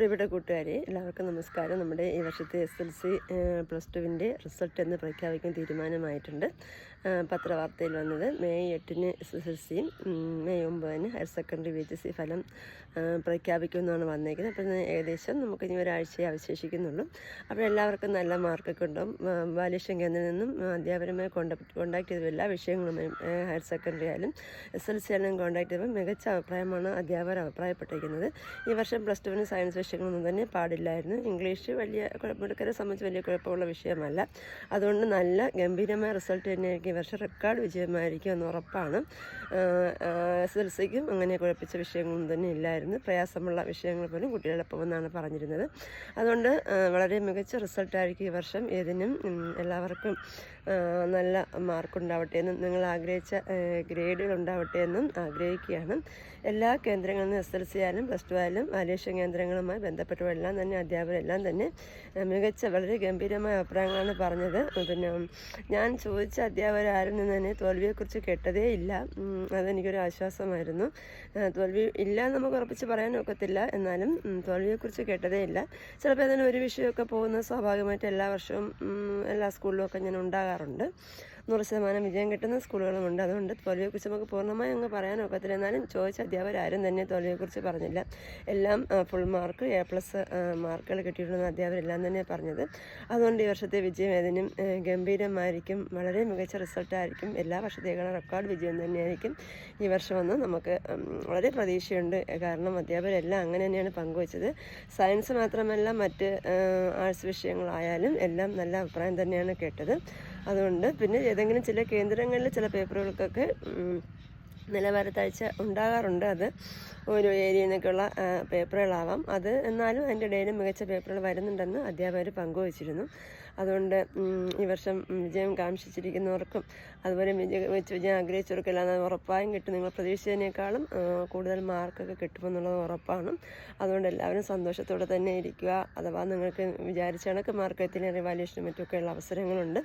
പ്രിയപ്പെട്ട കൂട്ടുകാരെ എല്ലാവർക്കും നമസ്കാരം. നമ്മുടെ ഈ വർഷത്തെ എസ് എൽ സി പ്ലസ് ടുവിന്റെ റിസൾട്ട് എന്ന് പ്രഖ്യാപിക്കാൻ തീരുമാനമായിട്ടുണ്ട്. പത്രവാർത്തയിൽ വന്നത് മെയ് എട്ടിന് എസ് എസ് എൽ സിയും മെയ് ഒമ്പതിന് higher secondary V H C ഫലം പ്രഖ്യാപിക്കുമെന്നാണ് വന്നേക്കുന്നത്. അപ്പോൾ ഏകദേശം നമുക്ക് ഇനി ഒരാഴ്ചയെ അവശേഷിക്കുന്നുള്ളൂ. അപ്പോൾ എല്ലാവർക്കും നല്ല മാർക്കൊക്കെ ഉണ്ടാവും ബാലേഷൻ കേന്ദ്രത്തിൽ നിന്നും അധ്യാപകരുമായി കോണ്ടാക്ട് കോണ്ടാക്ട് ചെയ്ത എല്ലാ വിഷയങ്ങളുമായും ഹയർ സെക്കൻഡറി ആയാലും എസ് എൽ സി ആയാലും കോണ്ടാക്ട് ചെയ്തപ്പോൾ മികച്ച അഭിപ്രായമാണ് അധ്യാപകർ അഭിപ്രായപ്പെട്ടിരിക്കുന്നത്. ഈ വർഷം പ്ലസ് ടുവിന് സയൻസ് വിഷയങ്ങളൊന്നും തന്നെ പാടില്ലായിരുന്നു. ഇംഗ്ലീഷ് വലിയ കുഴപ്പമെടുക്കരെ സംബന്ധിച്ച് വലിയ കുഴപ്പമുള്ള വിഷയമല്ല. അതുകൊണ്ട് നല്ല ഗംഭീരമായ റിസൾട്ട് തന്നെയായിരിക്കും. ഈ വർഷം റെക്കോർഡ് വിജയമായിരിക്കും എന്ന് ഉറപ്പാണ്. എസ് എൽ സിക്കും അങ്ങനെ കുഴപ്പിച്ച വിഷയങ്ങളൊന്നും തന്നെ ഇല്ലായിരുന്നു. പ്രയാസമുള്ള വിഷയങ്ങൾ പോലും കുട്ടികളെപ്പോമെന്നാണ് പറഞ്ഞിരുന്നത്. അതുകൊണ്ട് വളരെ മികച്ച റിസൾട്ടായിരിക്കും ഈ വർഷം. ഏതിനും എല്ലാവർക്കും നല്ല മാർക്ക് ഉണ്ടാവട്ടെ എന്നും നിങ്ങൾ ആഗ്രഹിച്ച ഗ്രേഡുകൾ ഉണ്ടാവട്ടെ എന്നും ആഗ്രഹിക്കുകയാണ്. എല്ലാ കേന്ദ്രങ്ങളിൽ നിന്നും എസ് എൽ സി ആയാലും പ്ലസ് ടു ആയാലും വാല്യേഷൻ കേന്ദ്രങ്ങളുമായി ബന്ധപ്പെട്ടവരെല്ലാം തന്നെ അധ്യാപകരെല്ലാം തന്നെ മികച്ച വളരെ ഗംഭീരമായ അഭിപ്രായങ്ങളാണ് പറഞ്ഞത്. പിന്നെ ഞാൻ ചോദിച്ച അധ്യാപകരാരിൽ നിന്ന് തന്നെ തോൽവിയെക്കുറിച്ച് കേട്ടതേ ഇല്ല. അതെനിക്കൊരു ആശ്വാസമായിരുന്നു. തോൽവി ഇല്ല എന്ന് നമുക്ക് ഉറപ്പിച്ച് പറയാൻ ഒക്കത്തില്ല. എന്നാലും തോൽവിയെക്കുറിച്ച് കേട്ടതേ ഇല്ല. ചിലപ്പോൾ അതിന് ഒരു വിഷയമൊക്കെ പോകുന്ന സ്വാഭാവികമായിട്ട് എല്ലാ വർഷവും എല്ലാ സ്കൂളിലും ഒക്കെ ഞാൻ ഉണ്ടാകാറുണ്ട്. നൂറ് ശതമാനം വിജയം കിട്ടുന്ന സ്കൂളുകളുമുണ്ട്. അതുകൊണ്ട് തോൽവിയെക്കുറിച്ച് നമുക്ക് പൂർണമായി അങ്ങ് പറയാൻ ഒക്കത്തില്ല. എന്നാലും ചോദിച്ച അധ്യാപകരാരും തന്നെ തോൽവിയെക്കുറിച്ച് പറഞ്ഞില്ല. എല്ലാം ഫുൾ മാർക്ക് എ പ്ലസ് മാർക്കുകൾ കിട്ടിയിട്ടുള്ള അധ്യാപകരെല്ലാം തന്നെ പറഞ്ഞത്. അതുകൊണ്ട് ഈ വർഷത്തെ വിജയം ഏതിനും ഗംഭീരമായിരിക്കും. വളരെ മികച്ച റിസൾട്ടായിരിക്കും എല്ലാ വർഷത്തേക്കാളും റെക്കോർഡ് വിജയം തന്നെയായിരിക്കും. ഈ വർഷമെന്ന് നമുക്ക് വളരെ പ്രതീക്ഷയുണ്ട്. കാരണം അധ്യാപകരെല്ലാം അങ്ങനെ തന്നെയാണ് പങ്കുവച്ചത്. സയൻസ് മാത്രമല്ല മറ്റ് ആർട്സ് വിഷയങ്ങളായാലും എല്ലാം നല്ല അഭിപ്രായം തന്നെയാണ് കേട്ടത്. അതുകൊണ്ട് പിന്നെ ഏതെങ്കിലും ചില കേന്ദ്രങ്ങളിൽ ചില പേപ്പറുകൾക്കൊക്കെ നിലവാരത്താഴ്ച ഉണ്ടാകാറുണ്ട് അത്. ഓരോ ഏരിയയിൽ നിന്നൊക്കെയുള്ള പേപ്പറുകളാവാം. അത് എന്നാലും അതിന്റെ ഇടയിലും മികച്ച പേപ്പറുകൾ വരുന്നുണ്ടെന്ന് അധ്യാപകർ പങ്കുവച്ചിരുന്നു. അതുകൊണ്ട് ഈ വർഷം വിജയം കാംക്ഷിച്ചിരിക്കുന്നവർക്കും അതുപോലെ വിജയം ആഗ്രഹിച്ചവർക്കെല്ലാം ഉറപ്പായും കിട്ടും. നിങ്ങൾ പ്രതീക്ഷിച്ചതിനേക്കാളും കൂടുതൽ മാർക്കൊക്കെ കിട്ടുമെന്നുള്ളത് ഉറപ്പാണ്. അതുകൊണ്ട് എല്ലാവരും സന്തോഷത്തോടെ തന്നെ ഇരിക്കുക. അഥവാ നിങ്ങൾക്ക് വിചാരിച്ച കണക്ക് മാർക്ക് എത്തിന് റിവാലുവേഷനും മറ്റുമൊക്കെയുള്ള അവസരങ്ങളുണ്ട്.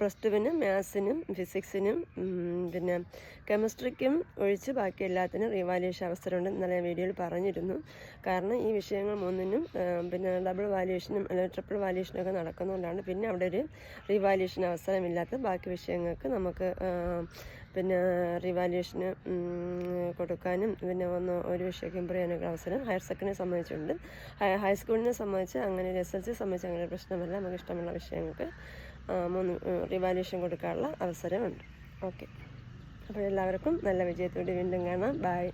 പ്ലസ് ടുവിനും മാത്സിനും ഫിസിക്സിനും പിന്നെ കെമിസ്ട്രിക്കും ഒഴിച്ച് ബാക്കി എല്ലാത്തിനും റീവാലുവേഷൻ അവസരമുണ്ട് ഇന്നലെ ഞാൻ വീഡിയോയിൽ പറഞ്ഞിരുന്നു. കാരണം ഈ വിഷയങ്ങൾ മൂന്നിനും പിന്നെ ഡബിൾ വാല്യുവേഷനും അല്ലെങ്കിൽ ട്രിപ്പിൾ വാല്യുവേഷനും ഒക്കെ നടക്കുന്നതുകൊണ്ടാണ് പിന്നെ അവിടെ ഒരു റീവാലുവേഷൻ അവസരമില്ലാത്ത ബാക്കി വിഷയങ്ങൾക്ക് നമുക്ക് പിന്നെ റിവാല്യുവേഷന് കൊടുക്കാനും പിന്നെ ഒന്ന് ഒരു വിഷയം ഇമ്പ്രൂവ് ചെയ്യാനൊക്കെ അവസരം ഹയർ സെക്കൻഡറി സംബന്ധിച്ചുണ്ട് ഹയർ ഹൈസ്കൂളിനെ സംബന്ധിച്ച് അങ്ങനെ ഒരു എസ് എൽ സി സംബന്ധിച്ച് അങ്ങനെ ഒരു പ്രശ്നമല്ല. നമുക്ക് ഇഷ്ടമുള്ള വിഷയങ്ങൾക്ക് മൂന്ന് റിവാലുവേഷൻ കൊടുക്കാനുള്ള അവസരമുണ്ട്. ഓക്കെ അപ്പോൾ എല്ലാവർക്കും നല്ല വിജയത്തോടെ വീണ്ടും കാണാം. ബായ്